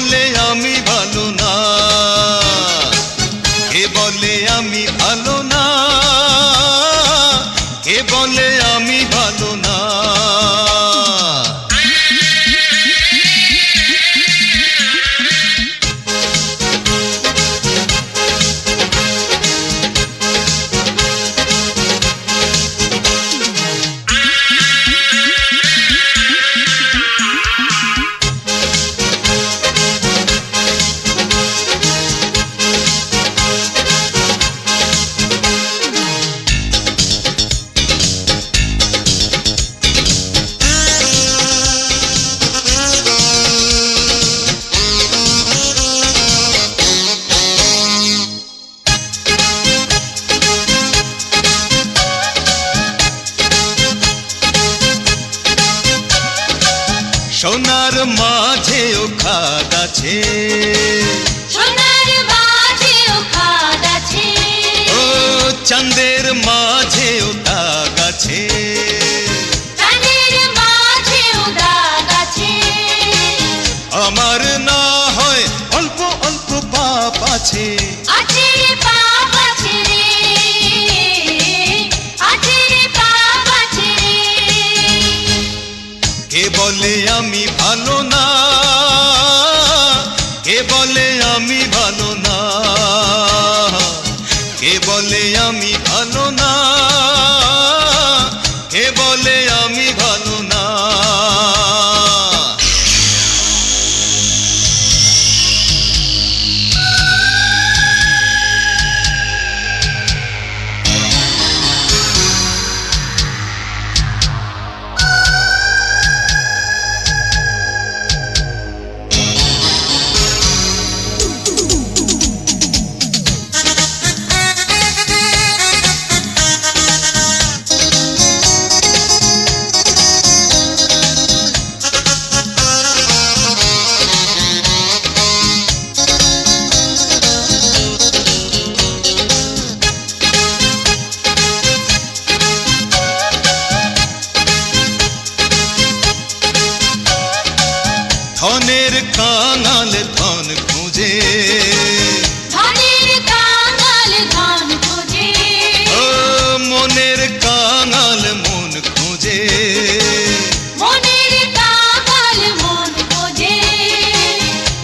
বলে আমি ভালো না। সোনার মাঝেও খাদ আছে। সোনার বাজেও খাদ আছে। ও চাঁদের মাঝেও দাগ আছে। চাঁদের মাঝেও দাগ আছে। আমার না হয় অল্প অল্প পাপ আছে। বলে আমি ভালো না। কে বলে আমি ভালো না? কে বলে আমি ধনের কাঙাল ধন খুঁজে। মনের কাঙাল মন খুঁজে।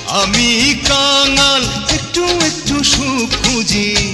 আমি কাঙাল একটু একটু সুখ খুঁজি।